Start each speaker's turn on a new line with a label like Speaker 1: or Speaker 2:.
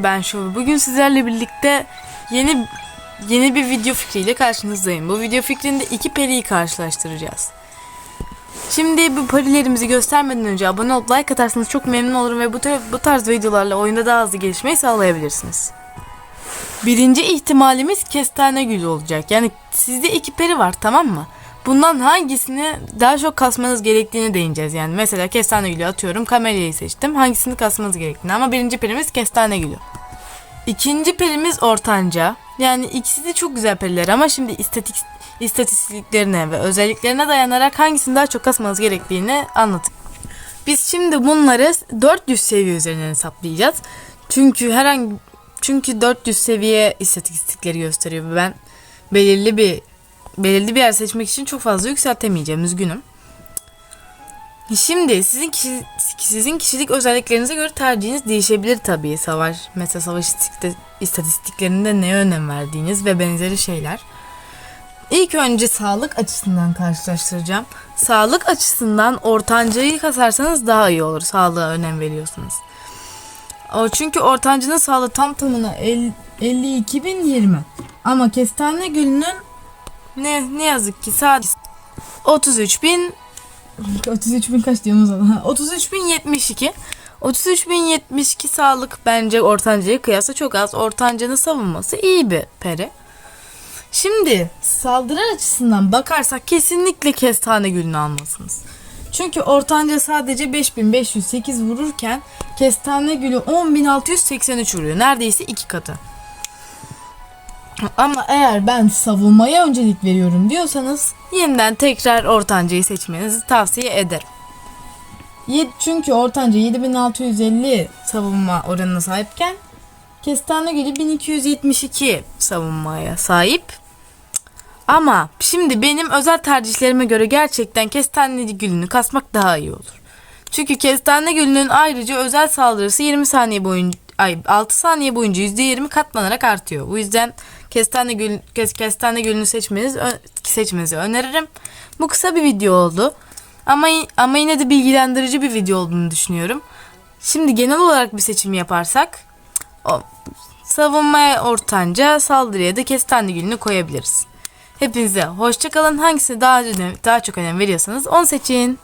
Speaker 1: Ben şu bugün sizlerle birlikte yeni yeni bir video fikriyle karşınızdayım. Bu video fikrinde iki periyi karşılaştıracağız. Şimdi bu perilerimizi göstermeden önce abone olup like atarsanız çok memnun olurum ve bu, tür, bu tarz videolarla oyunda daha hızlı gelişmeyi sağlayabilirsiniz. Birinci ihtimalimiz kestane gülü olacak. Yani sizde iki peri var tamam mı? Bundan hangisini daha çok kasmanız gerektiğini değineceğiz. Yani mesela kestane gülü atıyorum. Kamelyayı seçtim. Hangisini kasmanız gerektiğini. Ama birinci perimiz kestane gülü. İkinci perimiz ortanca. Yani ikisi de çok güzel periler ama şimdi istatik, istatistiklerine ve özelliklerine dayanarak hangisini daha çok kasmanız gerektiğini anlatayım. Biz şimdi bunları 400 seviye üzerinden hesaplayacağız. Çünkü herhangi çünkü 400 seviye istatistikleri gösteriyor. Ben belirli bir belirli bir yer seçmek için çok fazla yükseltemeyeceğim. Üzgünüm. Şimdi sizin kişi, sizin kişilik özelliklerinize göre tercihiniz değişebilir tabii. Savaş mesela savaş istik- istatistiklerinde neye önem verdiğiniz ve benzeri şeyler. İlk önce sağlık açısından karşılaştıracağım. Sağlık açısından ortancayı kasarsanız daha iyi olur. Sağlığa önem veriyorsunuz. O çünkü ortancının sağlığı tam tamına 52.020. Ama kestane gülünün ne ne yazık ki sadece 33.000 33 bin kaç diyorum o zaman? 33 bin 72. 33 bin 72 sağlık bence ortancaya kıyasla çok az. Ortancanın savunması iyi bir peri. Şimdi saldırı açısından bakarsak kesinlikle kestane gülünü almalısınız. Çünkü ortanca sadece 5508 vururken kestane gülü 10683 vuruyor. Neredeyse iki katı. Ama eğer ben savunmaya öncelik veriyorum diyorsanız yeniden tekrar ortancayı seçmenizi tavsiye ederim. Çünkü ortanca 7650 savunma oranına sahipken kestane gülü 1272 savunmaya sahip. Ama şimdi benim özel tercihlerime göre gerçekten kestane gülünü kasmak daha iyi olur. Çünkü kestane gülünün ayrıca özel saldırısı 20 saniye boyunca ay 6 saniye boyunca %20 katlanarak artıyor. Bu yüzden kestane gül kes, kestane gülünü seçmeniz seçmenizi öneririm. Bu kısa bir video oldu. Ama ama yine de bilgilendirici bir video olduğunu düşünüyorum. Şimdi genel olarak bir seçim yaparsak o, savunmaya ortanca, saldırıya da kestane gülünü koyabiliriz. Hepinize hoşçakalın. Hangisini daha önem, daha çok önem veriyorsanız onu seçin.